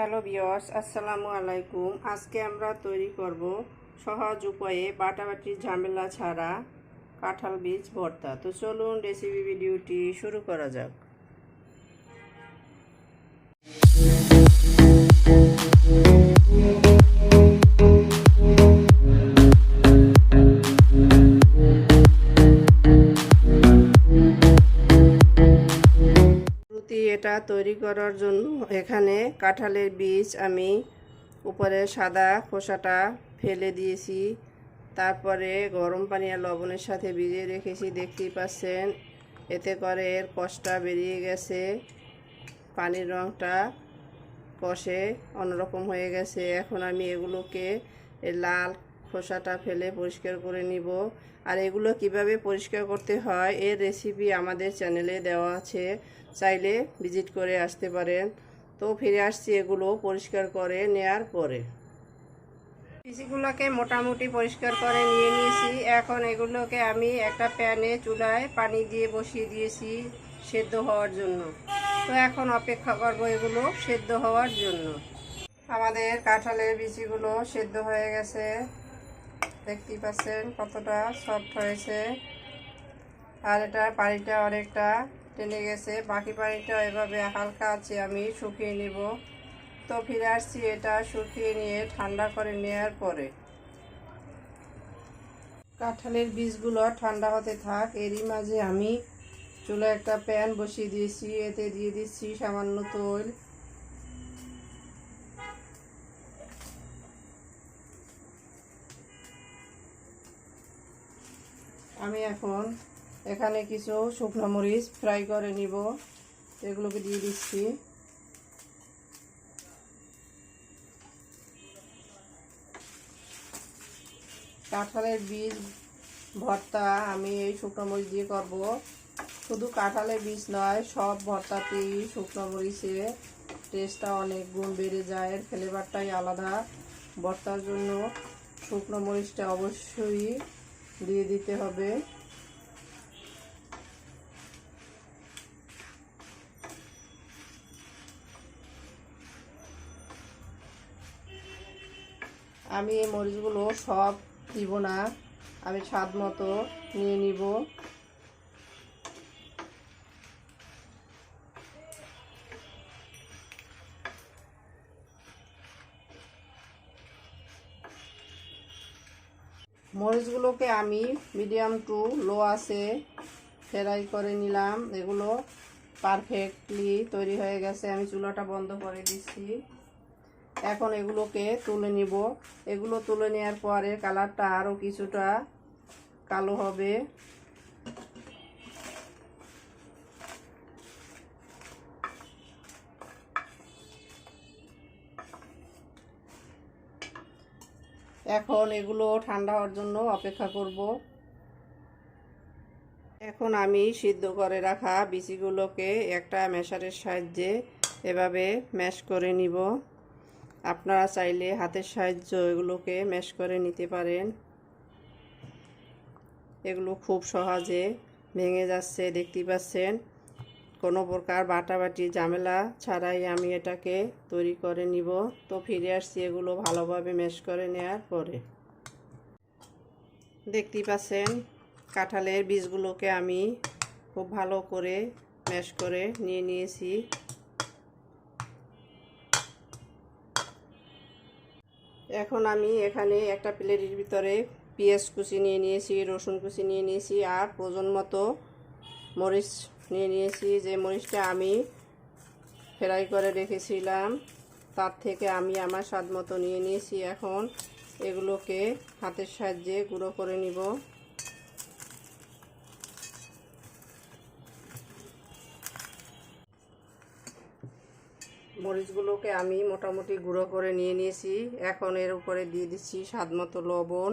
Hello বিয়স আসসালামু আলাইকুম। আজকে আমরা তৈরি করব সহজ উপায়ে বাটাবাটির ঝামেলা ছাড়া কাঁঠাল বীজ ভর্তা। তো চলুন রেসিপি ভিডিওটি শুরু করা যাক। এটা তৈরি করার জন্য এখানে কাঁঠালের বীজ আমি উপরে সাদা খোসাটা ফেলে দিয়েছি। তারপরে গরম পানি আর লবণের সাথে ভিজিয়ে রেখেছি। দেখতেই পাচ্ছেন, এতে করে এর কষটা বেরিয়ে গেছে। পানির রঙটা কষে অন্যরকম হয়ে গেছে। এখন আমি এগুলোকে লাল খোসাটা ফেলে পরিষ্কার করে নিব। আর এগুলো কীভাবে পরিষ্কার করতে হয়, এর রেসিপি আমাদের চ্যানেলে দেওয়া আছে। চাইলে ভিজিট করে আসতে পারেন। তো ফিরে আসছি এগুলো পরিষ্কার করে নেয়ার পরে। পিসিগুলোকে মোটামুটি পরিষ্কার করে নিয়ে নিয়েছি। এখন এগুলোকে আমি একটা প্যানে চুলায় পানি দিয়ে বসিয়ে দিয়েছি সেদ্ধ হওয়ার জন্য। তো এখন অপেক্ষা করব এগুলো সেদ্ধ হওয়ার জন্য। আমাদের কাঁঠালের বিচিগুলো সেদ্ধ হয়ে গেছে। দেখতেই পাচ্ছেন কতটা সফট হয়েছে। আর এটা পানিটা অনেকটা টেনে গেছে। বাকি পানিটা এভাবে হালকা আছে আমি শুকিয়ে নিব। তো ফিরে আসছি এটা শুকিয়ে নিয়ে ঠান্ডা করে নেওয়ার পরে। কাঁঠালের বীজগুলো ঠান্ডা হতে থাক, এরই মাঝে আমি চুলে একটা প্যান বসিয়ে দিয়েছি। এতে দিয়ে দিচ্ছি সামান্য তৈল। এখন এখানে কিছু শুকনো মরিচ ফ্রাই করে নিব। এগুলোকে দিয়ে দিচ্ছি। কাঁঠালের বীজ, ভর্তা আমি এই শুকনো মরিচ দিয়ে করব। শুধু কাঁঠালের বীজ নয়, সব ভর্তাতেই শুকনো মরিচে টেস্টটা অনেক গুণ বেড়ে যায়। এর ফ্লেভারটাই আলাদা। ভর্তার জন্য শুকনো মরিচটা অবশ্যই দিয়ে দিতে হবে। আমি এই মরিচগুলো সব দিব না। আমি স্বাদ মতো নিয়ে নিব। মরিচগুলোকে আমি মিডিয়াম টু লো আছে ফ্রাই করে নিলাম। এগুলো পারফেক্টলি তৈরি হয়ে গেছে। আমি চুলাটা বন্ধ করে দিচ্ছি। এখন এগুলোকে তুলে নিব। এগুলো তুলে নেওয়ার পরে কালারটা আরও কিছুটা কালো হবে। এখন এগুলো ঠান্ডা হওয়ার জন্য অপেক্ষা করব। এখন আমি সিদ্ধ করে রাখা বিচিগুলোকে একটা মেশারের সাহায্যে এভাবে ম্যাশ করে নিব। আপনারা চাইলে হাতের সাহায্য এগুলোকে ম্যাশ করে নিতে পারেন। এগুলো খুব সহজে ভেঙে যাচ্ছে, দেখতে পাচ্ছেন? কোনো প্রকার বাটাবাটি, ঝামেলা ছাড়াই আমি এটাকে তৈরি করে নিব। তো ফিরে আসছি এগুলো ভালোভাবে ম্যাশ করে নেওয়ার পরে। দেখতেই পাচ্ছেন, কাঁঠালের বীজগুলোকে আমি খুব ভালো করে ম্যাশ করে নিয়ে নিয়েছি। এখন আমি এখানে একটা প্লেটের ভিতরে পেঁয়াজ কুচি নিয়ে নিয়েছি, রসুন কুচি নিয়ে নিয়েছি আর প্রয়োজন মতো মরিচ নিয়ে নিয়েছি, যে মরিচটা আমি ফ্রাই করে রেখেছিলাম, তার থেকে আমি আমার স্বাদ মতো নিয়ে নিয়েছি। এখন এগুলোকে হাতের সাহায্যে গুঁড়ো করে নিব। মরিচগুলোকে আমি মোটামুটি গুঁড়ো করে নিয়ে নিয়েছি। এখন এর উপরে দিয়ে দিচ্ছি স্বাদ মতো লবণ।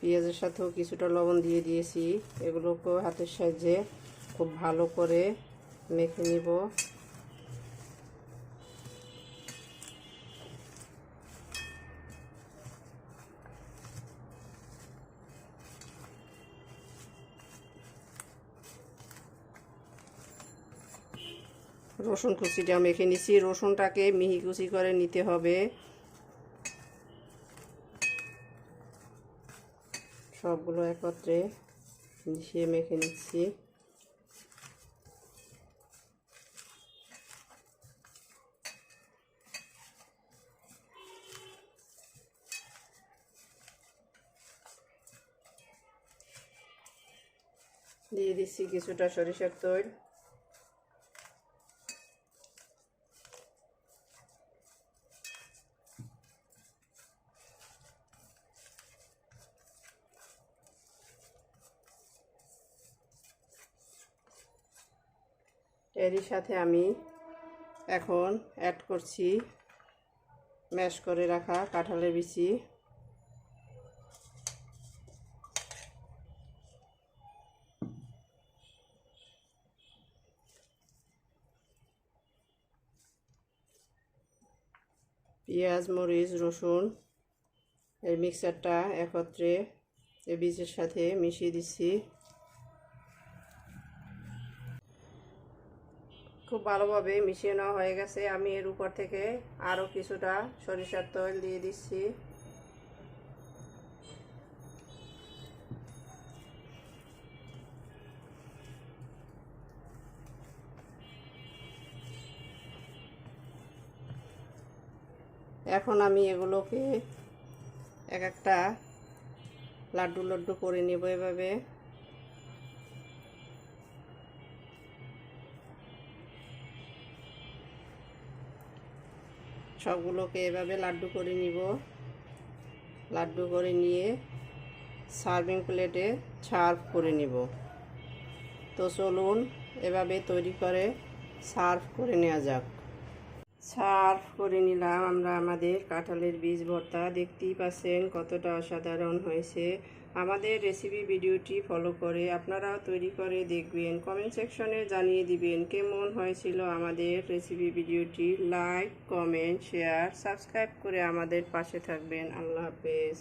পেঁয়াজের সাথেও কিছুটা লবণ দিয়ে দিয়েছি। এগুলোকেও হাতের সাহায্যে খুব ভালো করে মেখে নিব। রসুন কুচিটা মেখে নিছি। রসুনটাকে মিহি কুচি করে নিতে হবে। সবগুলো একত্রে মিশিয়ে মেখে নিচ্ছি। দিয়ে দিচ্ছি কিছুটা সরিষার তৈল। এরই সাথে আমি এখন অ্যাড করছি ম্যাশ করে রাখা কাঁঠালের বিচি। পেঁয়াজ, মরিচ, রসুন এর মিক্সারটা একত্রে এই বীজের সাথে মিশিয়ে দিচ্ছি। খুব ভালোভাবে মিশিয়ে নেওয়া হয়ে গেছে। আমি এর উপর থেকে আরও কিছুটা সরিষার তেল দিয়ে দিচ্ছি। এখন আমি এগুলোকে এক একটা লাড্ডু লাড্ডু করে নেব এভাবে। সবগুলোকে এভাবে লাড্ডু করে নিব। লাড্ডু করে নিয়ে সার্ভিং প্লেটে সার্ভ করে নিব। তো চলুন এভাবে তৈরি করে সার্ভ করে নেওয়া যাক। সার্ভ করে নিলাম আমরা আমাদের কাঁঠালের বীজ ভর্তা। দেখতেই পাচ্ছেন কতটা অসাধারণ হয়েছে। আমাদের রেসিপি ভিডিওটি ফলো করে আপনারাও তৈরি করে দেখবেন। কমেন্ট সেকশনে জানিয়ে দিবেন কেমন হয়েছিল আমাদের রেসিপি ভিডিওটি। লাইক কমেন্ট শেয়ার সাবস্ক্রাইব করে আমাদের পাশে থাকবেন। আল্লাহ হাফেজ।